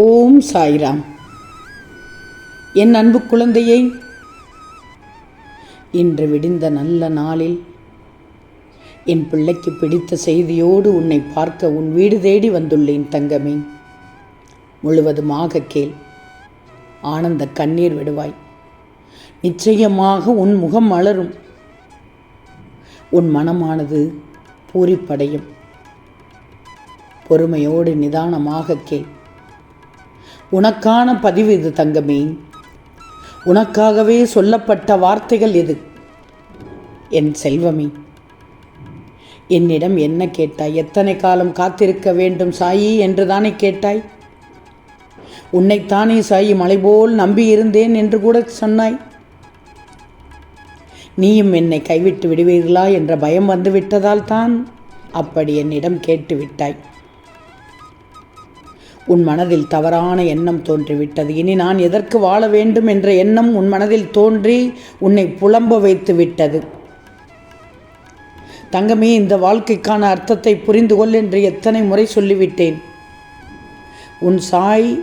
ஓம் சாய்ராம். என் அன்பு குழந்தையை இன்று விடிந்த நல்ல நாளில் என் பிள்ளைக்கு பிடித்த செய்தியோடு உன்னை பார்க்க உன் வீடு தேடி வந்துள்ளேன் தங்கமே. முழுவதுமாக கேள். ஆனந்த கண்ணீர் விடுவாய். நிச்சயமாக உன் முகம் மலரும் உன் மனமானது பூரிப்படையும். பொறுமையோடு நிதானமாக கேள். உனக்கான பதிவு இது தங்கமே. உனக்காகவே சொல்லப்பட்ட வார்த்தைகள் இது என் செல்வமே. என்னிடம் என்ன கேட்டாய்? எத்தனை காலம் காத்திருக்க வேண்டும் சாயி என்று தானே கேட்டாய்? உன்னைத்தானே சாயி மலை போல் நம்பியிருந்தேன் என்று கூட சொன்னாய். நீயும் என்னை கைவிட்டு விடுவீர்களா என்ற பயம் வந்து விட்டதால் தான் அப்படி என்னிடம் கேட்டு விட்டாய். உன் மனதில் தவறான எண்ணம் தோன்றிவிட்டது. இனி நான் எதற்கு வாழ வேண்டும் என்ற எண்ணம் உன் மனதில் தோன்றி உன்னை புலம்ப வைத்து விட்டது. தங்கமே இந்த வாழ்க்கைக்கான அர்த்தத்தை புரிந்து கொள் என்று எத்தனை முறை சொல்லிவிட்டேன். உன் சாய்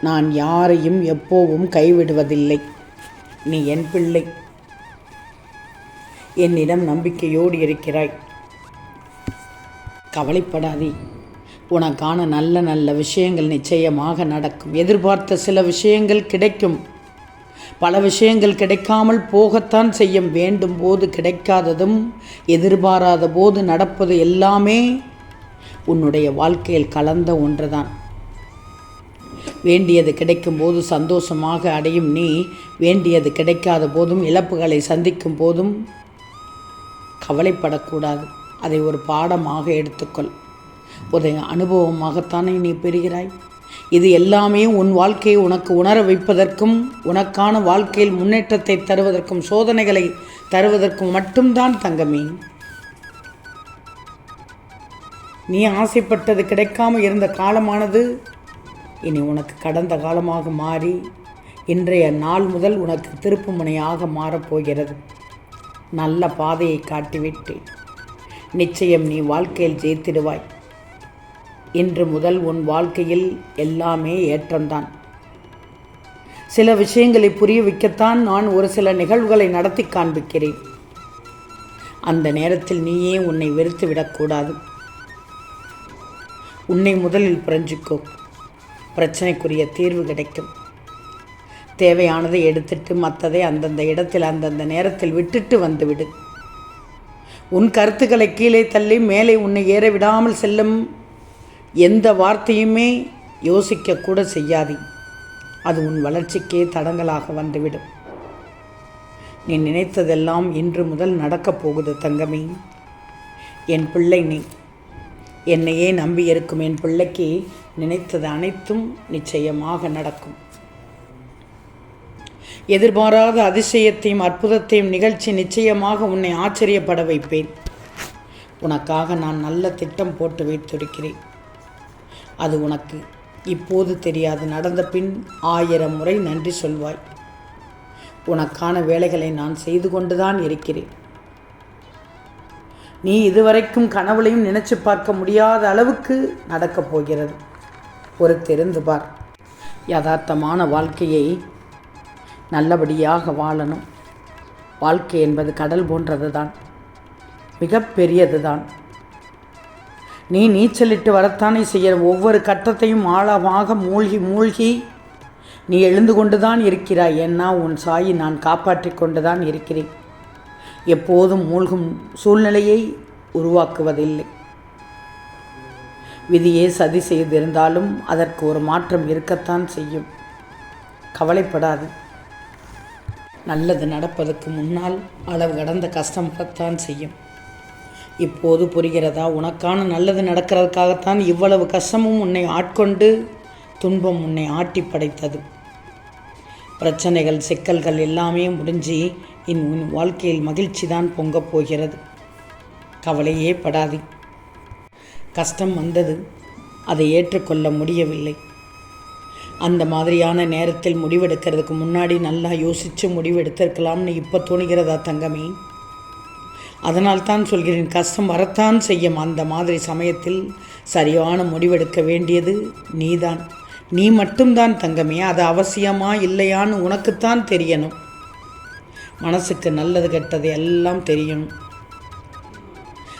நான் யாரையும் எப்போவும் கைவிடுவதில்லை. நீ என் பிள்ளை. என்னிடம் நம்பிக்கையோடு இருக்கிறாய். கவலைப்படாதே. உனக்கான நல்ல நல்ல விஷயங்கள் நிச்சயமாக நடக்கும். எதிர்பார்த்த சில விஷயங்கள் கிடைக்கும். பல விஷயங்கள் கிடைக்காமல் போகத்தான் செய்யும். வேண்டும் போது கிடைக்காததும் எதிர்பாராத போது நடப்பது எல்லாமே உன்னுடைய வாழ்க்கையில் கலந்த ஒன்றுதான். வேண்டியது கிடைக்கும் போது சந்தோஷமாக அடையும் நீ வேண்டியது கிடைக்காத போதும் இழப்புகளை சந்திக்கும் போதும் கவலைப்படக்கூடாது. அதை ஒரு பாடமாக எடுத்துக்கொள். ஒரு அனுபவமாகத்தானே நீ பெறுகிறாய்? இது எல்லாமே உன் வாழ்க்கையை உனக்கு உணர வைப்பதற்கும் உனக்கான வாழ்க்கையில் முன்னேற்றத்தை தருவதற்கும் சோதனைகளை தருவதற்கும் மட்டும்தான் தங்கமே. நீ ஆசைப்பட்டது கிடைக்காம இருந்த காலமானது இனி உனக்கு கடந்த காலமாக மாறி இன்றைய நாள் முதல் உனக்கு திருப்பு முனையாக மாறப்போகிறது நல்ல பாதையை காட்டிவிட்டேன். நிச்சயம் நீ வாழ்க்கையில் ஜெயித்திடுவாய். இன்று முதல் உன் வாழ்க்கையில் எல்லாமே ஏற்றம்தான். சில விஷயங்களை புரிய வைக்கத்தான் நான் ஒரு சில நிகழ்வுகளை நடத்தி காண்பிக்கிறேன். அந்த நேரத்தில் நீயே உன்னை வெறுத்து விடக்கூடாது. உன்னை முதலில் புரிஞ்சுக்கோ. பிரச்சனைக்குரிய தீர்வு கிடைக்கும். தேவையானதை எடுத்துட்டு மற்றதை அந்தந்த இடத்தில் அந்தந்த நேரத்தில் விட்டுட்டு வந்துவிடு. உன் கருத்துக்களை கீழே தள்ளி மேலே உன்னை ஏற விடாமல் செல்லும் எந்த வார்த்தையுமே யோசிக்கக்கூட செய்யாதே. அது உன் வளர்ச்சிக்கே தடங்கலாக வந்துவிடும். நீ நினைத்ததெல்லாம் இன்று முதல் நடக்கப் போகுது தங்கமே. என் பிள்ளை நீ. என்னையே நம்பி இருக்கும் என் பிள்ளைக்கு நினைத்தது அனைத்தும் நிச்சயமாக நடக்கும். எதிர்பாராத அதிசயத்தையும் அற்புதத்தையும் நிகழ்ச்சி நிச்சயமாக உன்னை ஆச்சரியப்பட வைப்பேன். உனக்காக நான் நல்ல திட்டம் போட்டு வைத்திருக்கிறேன். அது உனக்கு. இப்போது தெரியாது. நடந்த பின் ஆயிரம் முறை நன்றி சொல்வாய். உனக்கான வேலைகளை நான் செய்து கொண்டுதான் இருக்கிறேன். நீ இதுவரைக்கும் கனவுலையும் நினைச்சு பார்க்க முடியாத அளவுக்கு நடக்கப் போகிறது. பொறுத்திருந்து பார். யதார்த்தமான வாழ்க்கையை நல்லபடியாக வாழணும். வாழ்க்கை என்பது கடல் போன்றது தான் மிகப்பெரியது தான் நீ நீச்சலிட்டு வரத்தானே செய்கிற ஒவ்வொரு கட்டத்தையும் ஆழமாக மூழ்கி மூழ்கி நீ எழுந்து கொண்டு தான் இருக்கிறாய். ஏன்னா உன் சாயி நான் காப்பாற்றி கொண்டு தான் இருக்கிறேன். எப்போதும் மூழ்கும் சூழ்நிலையை உருவாக்குவதில்லை. விதியே சதி செய்திருந்தாலும் அதற்கு ஒரு மாற்றம் இருக்கத்தான் செய்யும். கவலைப்படாது. நல்லது நடப்பதற்கு முன்னால் அளவு கடந்த கஷ்டம் வரத்தான் செய்யும். இப்போது புரிகிறதா? உனக்கான நல்லது நடக்கிறதுக்காகத்தான் இவ்வளவு கஷ்டமும் உன்னை ஆட்கொண்டு துன்பம் உன்னை ஆட்டி படைத்தது. பிரச்சனைகள் சிக்கல்கள் எல்லாமே முடிஞ்சு இன் உன் வாழ்க்கையில் மகிழ்ச்சி தான் பொங்கப் போகிறது. கவலையே படாது. கஷ்டம் வந்தது. அதை ஏற்றுக்கொள்ள முடியவில்லை. அந்த மாதிரியான நேரத்தில் முடிவெடுக்கிறதுக்கு முன்னாடி நல்லா யோசித்து முடிவெடுத்திருக்கலாம்னு இப்போ தோணுகிறதா தங்கமே? அதனால் தான் சொல்கிறேன் கஷ்டம் வரத்தான் செய்யும். அந்த மாதிரி சமயத்தில் சரியான முடிவெடுக்க வேண்டியது நீதான். நீ மட்டும்தான் தங்கமே அது அவசியமா இல்லையான்னு உனக்குத்தான் தெரியணும். மனசுக்கு நல்லது கெட்டது எல்லாம் தெரியணும்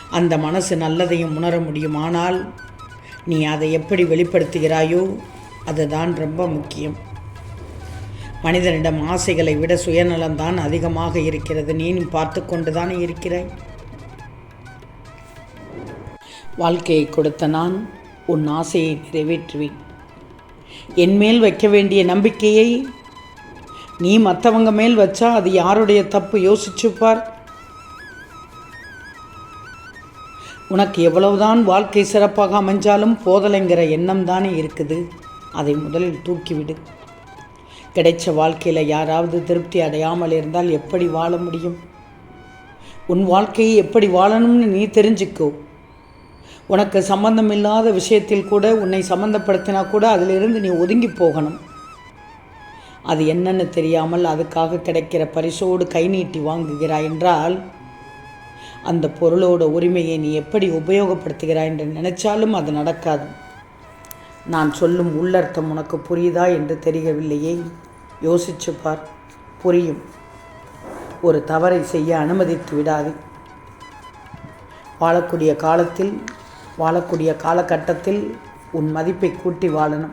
அந்த மனசு நல்லதையும் உணர முடியும். ஆனால் நீ அதை எப்படி வெளிப்படுத்துகிறாயோ அதுதான் ரொம்ப முக்கியம். மனிதனிடம் ஆசைகளை விட சுயநலம்தான் அதிகமாக இருக்கிறது. நீனும் பார்த்து கொண்டு தானே இருக்கிறாய்? வாழ்க்கையை கொடுத்த நான் உன் ஆசையை நிறைவேற்றுவேன். என் மேல் வைக்க வேண்டிய நம்பிக்கையை நீ மற்றவங்க மேல் வச்சா அது யாருடைய தப்பு? யோசிச்சு பார். உனக்கு எவ்வளவுதான் வாழ்க்கை சிறப்பாக அமைஞ்சாலும் போதலைங்கிற எண்ணம் தானே இருக்குது. அதை முதலில் தூக்கிவிடு. கிடைச்ச வாழ்க்கையில் யாராவது திருப்தி அடையாமல் இருந்தால் எப்படி வாழ முடியும்? உன் வாழ்க்கையை எப்படி வாழணும்னு நீ தெரிஞ்சுக்கோ. உனக்கு சம்பந்தம் இல்லாத விஷயத்தில் கூட உன்னை சம்மந்தப்படுத்தினா கூட அதிலிருந்து நீ ஒதுங்கி போகணும். அது என்னன்னு தெரியாமல் அதுக்காக கிடைக்கிற பரிசோடு கை நீட்டி வாங்குகிறாய் என்றால் அந்த பொருளோட உரிமையை நீ எப்படி உபயோகப்படுத்துகிறாய் என்று நினைச்சாலும் அது நடக்காது. நான் சொல்லும் உள்ளர்த்தம் உனக்கு புரியுதா என்று தெரியவில்லையே? யோசிச்சு பார். புரியும். ஒரு தவறை செய்ய அனுமதித்து விடாதே. வாழக்கூடிய காலத்தில் வாழக்கூடிய காலகட்டத்தில் உன் மதிப்பை கூட்டி வாழணும்.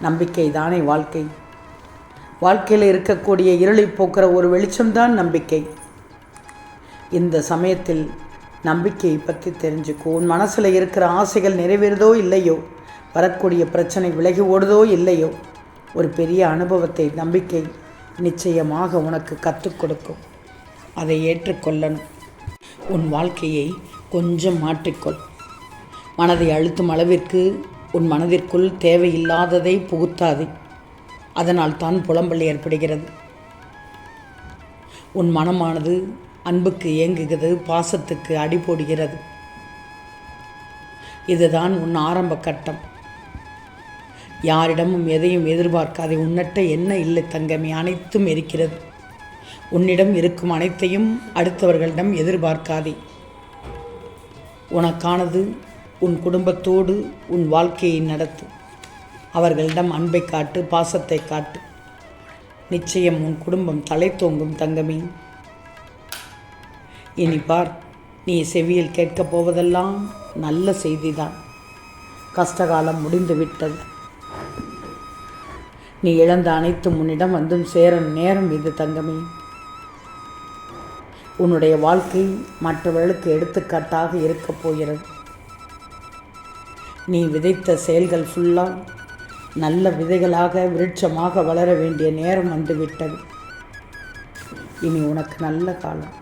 நம்பிக்கை தானே வாழ்க்கை. வாழ்க்கையில் இருக்கக்கூடிய இருளை போக்குற ஒரு வெளிச்சம்தான் நம்பிக்கை. இந்த சமயத்தில் நம்பிக்கையை பற்றி தெரிஞ்சுக்கோ. உன் மனசில் இருக்கிற ஆசைகள் நிறைவேறுதோ இல்லையோ? வரக்கூடிய பிரச்சனை விலகி ஓடுதோ இல்லையோ? ஒரு பெரிய அனுபவத்தை நம்பிக்கை நிச்சயமாக உனக்கு கற்றுக் கொடுக்கும். அதை ஏற்றுக்கொள்ளணும். உன் வாழ்க்கையை கொஞ்சம் மாற்றிக்கொள். மனதை அழுத்தும் அளவிற்கு உன் மனதிற்குள் தேவையில்லாததை புகுத்தாதே. அதனால் தான் புலம்பல் ஏற்படுகிறது. உன் மனமானது அன்புக்கு இயங்குகிறது பாசத்துக்கு அடி போடுகிறது. இதுதான் உன் ஆரம்ப கட்டம். யாரிடமும் எதையும் எதிர்பார்க்காதே உன்னட்ட என்ன இல்லை தங்கமே அனைத்தும் இருக்கிறது. உன்னிடம் இருக்கும் அனைத்தையும் அடுத்தவர்களிடம் எதிர்பார்க்காதே. உனக்கானது உன் குடும்பத்தோடு உன் வாழ்க்கையை நடத்து. அவர்களிடம் அன்பை காட்டு பாசத்தை காட்டு. நிச்சயம் உன் குடும்பம் தலை தோங்கும் தங்கமே. இனி பார் நீ செவியில் கேட்கப் போவதெல்லாம் நல்ல செய்திதான். கஷ்டகாலம் முடிந்து விட்டது நீ இழந்த அனைத்தும் உன்னிடம் வந்தும் சேர நேரம் இது தங்கமே. உன்னுடைய வாழ்க்கை மற்றவர்களுக்கு எடுத்துக்காட்டாக இருக்கப் போகிறது. நீ விதைத்த செயல்கள் ஃபுல்லாக நல்ல விதைகளாக விருட்சமாக வளர வேண்டிய நேரம் வந்துவிட்டது. இனி உனக்கு நல்ல காலம்.